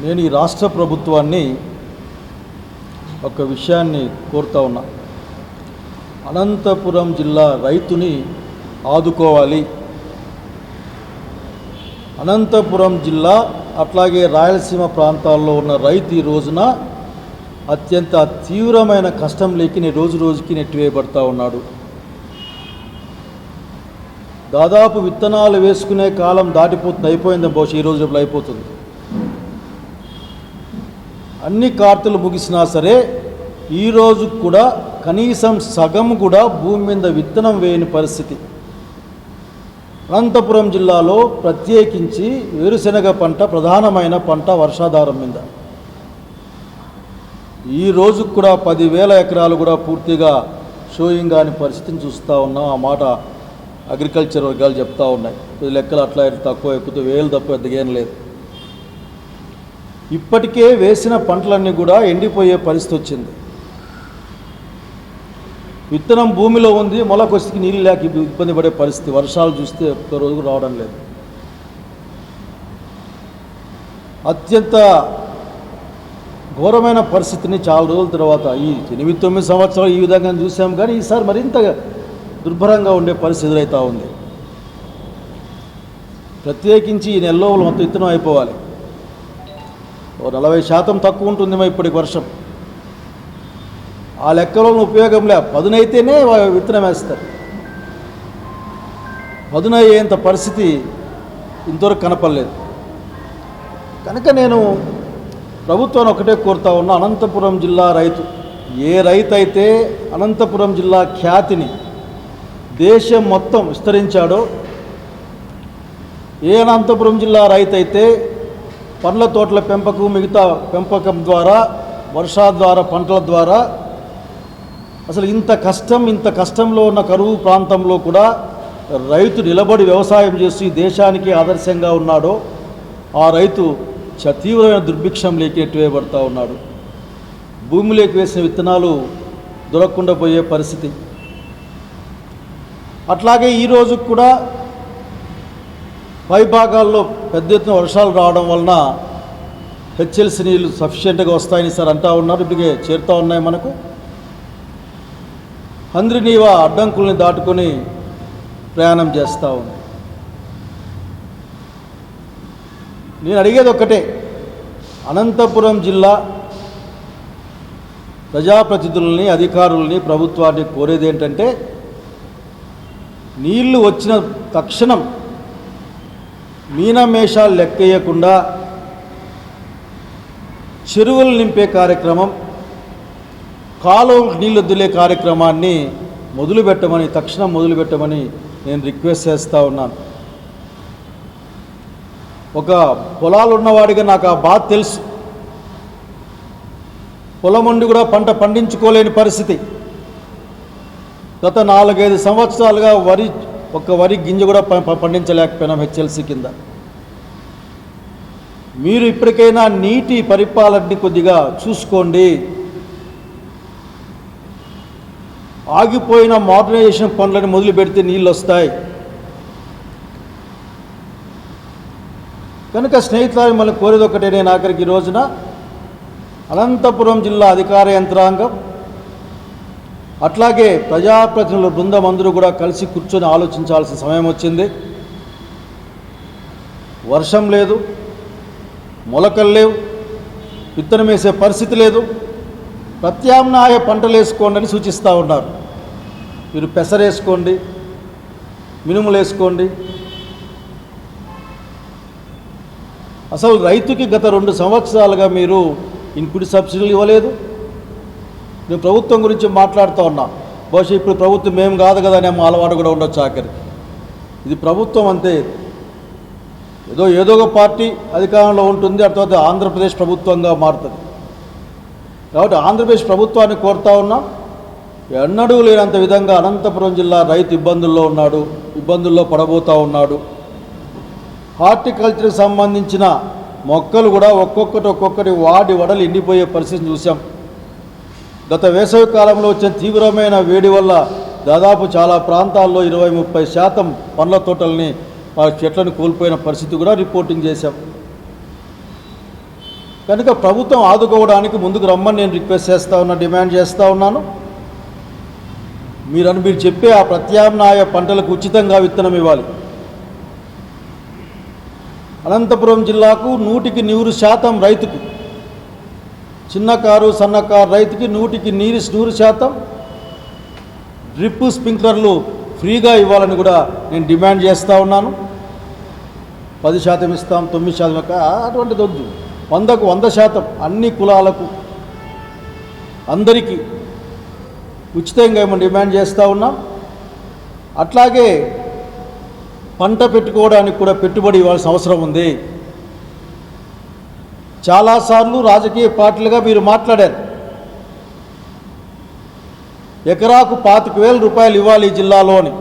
నేను ఈ రాష్ట్ర ప్రభుత్వాన్ని ఒక విషయాన్ని కోరుతా ఉన్నా. అనంతపురం జిల్లా రైతుని ఆదుకోవాలి. అనంతపురం జిల్లా అట్లాగే రాయలసీమ ప్రాంతాల్లో ఉన్న రైతు ఈ రోజున అత్యంత తీవ్రమైన కష్టం లేకి రోజు రోజుకి నెట్టివేయబడతా ఉన్నాడు. దాదాపు విత్తనాలు వేసుకునే కాలం దాటిపోతుంది అయిపోయింది బహుశా ఈ రోజు అయిపోతుంది. అన్ని కార్తలు ముగిసినా సరే ఈరోజు కూడా కనీసం సగం కూడా భూమి మీద విత్తనం వేయని పరిస్థితి. అనంతపురం జిల్లాలో ప్రత్యేకించి వేరుశెనగ పంట ప్రధానమైన పంట వర్షాధారం మీద. ఈ రోజు కూడా పదివేల ఎకరాలు కూడా పూర్తిగా షోయింగ్ కాని పరిస్థితిని చూస్తూ ఉన్నాం. ఆ మాట అగ్రికల్చర్ వర్గాలు చెప్తా ఉన్నాయి. లెక్కలు అట్లా తక్కువ ఎక్కుతూ వేలు తక్కువ ఎదగేం లేదు. ఇప్పటికే వేసిన పంటలన్నీ కూడా ఎండిపోయే పరిస్థితి వచ్చింది. విత్తనం భూమిలో ఉంది మొలకొస్తే నీళ్ళు లేక ఇబ్బంది పడే పరిస్థితి. వర్షాలు చూస్తే ఒక్క రోజు రావడం లేదు. అత్యంత ఘోరమైన పరిస్థితిని చాలా రోజుల తర్వాత ఈ ఎనిమిది తొమ్మిది సంవత్సరాలు ఈ విధంగా చూసాం కానీ ఈసారి మరింత దుర్భరంగా ఉండే పరిస్థితి ఎదురవుతూ ఉంది. ప్రత్యేకించి ఈ నెలలో మొత్తం విత్తనం అయిపోవాలి. ఓ నలభై శాతం తక్కువ ఉంటుందేమో ఇప్పటికి వర్షం. ఆ లెక్కలో ఉపయోగం లే పదునైతేనే విత్తనం వేస్తారు. పదునయ్యేంత పరిస్థితి ఇంతవరకు కనపడలేదు. కనుక నేను ప్రభుత్వాన్ని ఒకటే కోరుతా ఉన్నా అనంతపురం జిల్లా రైతు ఏ రైతు అయితే అనంతపురం జిల్లా ఖ్యాతిని దేశం మొత్తం విస్తరించాడో ఏ అనంతపురం జిల్లా రైతు అయితే పండ్ల తోటల పెంపకం మిగతా పెంపకం ద్వారా వర్షా ద్వారా పంటల ద్వారా. అసలు ఇంత కష్టం ఇంత కష్టంలో ఉన్న కరువు ప్రాంతంలో కూడా రైతు నిలబడి వ్యవసాయం చేసి దేశానికి ఆదర్శంగా ఉన్నాడో ఆ రైతు చ తీవ్రమైన దుర్భిక్షం లేకి నెట్టివేయబడతా ఉన్నాడు. భూమిలోకి వేసిన విత్తనాలు దొరకకుండా పోయే పరిస్థితి. అట్లాగే ఈరోజు కూడా పైభాగాల్లో పెద్ద ఎత్తున వర్షాలు రావడం వలన హెచ్ఎల్సి నీళ్ళు సఫిషియెంట్గా వస్తాయని సార్ అంటా ఉన్నారు. ఇప్పటికే చేరుతూ ఉన్నాయి మనకు. హంద్రినీవ అడ్డంకుల్ని దాటుకొని ప్రయాణం చేస్తూ ఉంది. నేను అడిగేది ఒక్కటే అనంతపురం జిల్లా ప్రజాప్రతినిధుల్ని అధికారుల్ని ప్రభుత్వాన్ని కోరేది ఏంటంటే నీళ్ళు వచ్చిన తక్షణం మీనమేషాలు లెక్కేయకుండా చెరువులు నింపే కార్యక్రమం కాలువలకు నీళ్ళు వదిలే కార్యక్రమాన్ని మొదలుపెట్టమని తక్షణం మొదలుపెట్టమని నేను రిక్వెస్ట్ చేస్తూ ఉన్నాను. ఒక పొలాలు ఉన్నవాడిగా నాకు ఆ బాధ తెలుసు. పొలం ఉండి కూడా పంట పండించుకోలేని పరిస్థితి. గత నాలుగైదు సంవత్సరాలుగా వరి ఒక్క వరి గింజ కూడా ప- ప- పండించలేకపోయినాం హెచ్ఎల్సి కింద. మీరు ఇప్పటికైనా నీటి పరిపాలనని కొద్దిగా చూసుకోండి. ఆగిపోయిన మోడర్నైజేషన్ పనులను మొదలు పెడితే నీళ్ళు వస్తాయి కనుక స్నేహితులని మిమ్మల్ని కోరేది ఒకటే నేను ఆఖరికి ఈ రోజున అనంతపురం జిల్లా అధికార యంత్రాంగం అట్లాగే ప్రజాప్రతినిధుల బృందం అందరూ కూడా కలిసి కూర్చొని ఆలోచించాల్సిన సమయం వచ్చింది. వర్షం లేదు మొలకలు లేవు విత్తనం వేసే పరిస్థితి లేదు. ప్రత్యామ్నాయ పంటలు వేసుకోండి అని సూచిస్తూ ఉన్నారు. మీరు పెసరేసుకోండి మినుములు వేసుకోండి. అసలు రైతుకి గత రెండు సంవత్సరాలుగా మీరు ఇన్పుట్ సబ్సిడీలు ఇవ్వలేదు. నేను ప్రభుత్వం గురించి మాట్లాడుతూ ఉన్నా. బహుశా ఇప్పుడు ప్రభుత్వం మేము కాదు కదా అనే మా అలవాటు కూడా ఉండొచ్చు ఆఖరికి. ఇది ప్రభుత్వం అంతే. ఏదో ఏదో ఒక పార్టీ అధికారంలో ఉంటుంది ఆ తర్వాత ఆంధ్రప్రదేశ్ ప్రభుత్వంగా మారుతుంది. కాబట్టి ఆంధ్రప్రదేశ్ ప్రభుత్వాన్ని కోరుతా ఉన్నా. ఎన్నడూ లేనంత విధంగా అనంతపురం జిల్లా రైతు ఇబ్బందుల్లో ఉన్నాడు ఇబ్బందుల్లో పడబోతూ ఉన్నాడు. హార్టికల్చర్కి సంబంధించిన మొక్కలు కూడా ఒక్కొక్కటి ఒక్కొక్కటి వాడి వడలు ఎండిపోయే పరిస్థితిని చూసాం. గత వేసవి కాలంలో వచ్చిన తీవ్రమైన వేడి వల్ల దాదాపు చాలా ప్రాంతాల్లో ఇరవై ముప్పై శాతం పండ్ల తోటల్ని చెట్లను కోల్పోయిన పరిస్థితి కూడా రిపోర్టింగ్ చేశాం. కనుక ప్రభుత్వం ఆదుకోవడానికి ముందుకు రమ్మని నేను రిక్వెస్ట్ చేస్తూ ఉన్నా డిమాండ్ చేస్తూ ఉన్నాను. మీరని మీరు చెప్పే ఆ ప్రత్యామ్నాయ పంటలకు ఉచితంగా విత్తనం ఇవ్వాలి. అనంతపురం జిల్లాకు నూటికి నూరు శాతం రైతుకు చిన్నకారు సన్నకారు రైతుకి నూటికి నీరు నూరు శాతం డ్రిప్ స్ప్రింక్లర్లు ఫ్రీగా ఇవ్వాలని కూడా నేను డిమాండ్ చేస్తూ ఉన్నాను. పది శాతం ఇస్తాం తొమ్మిది శాతం అటువంటిది వద్దు వందకు వంద శాతం అన్ని కులాలకు అందరికీ ఉచితంగా ఏమో డిమాండ్ చేస్తూ ఉన్నాం. అట్లాగే పంట పెట్టుకోవడానికి కూడా పెట్టుబడి ఇవ్వాల్సిన అవసరం ఉంది. చాలాసార్లు రాజకీయ పార్టీలుగా మీరు మాట్లాడారు. ఎకరాకు పాతిక వేల రూపాయలు ఇవ్వాలి జిల్లాలోని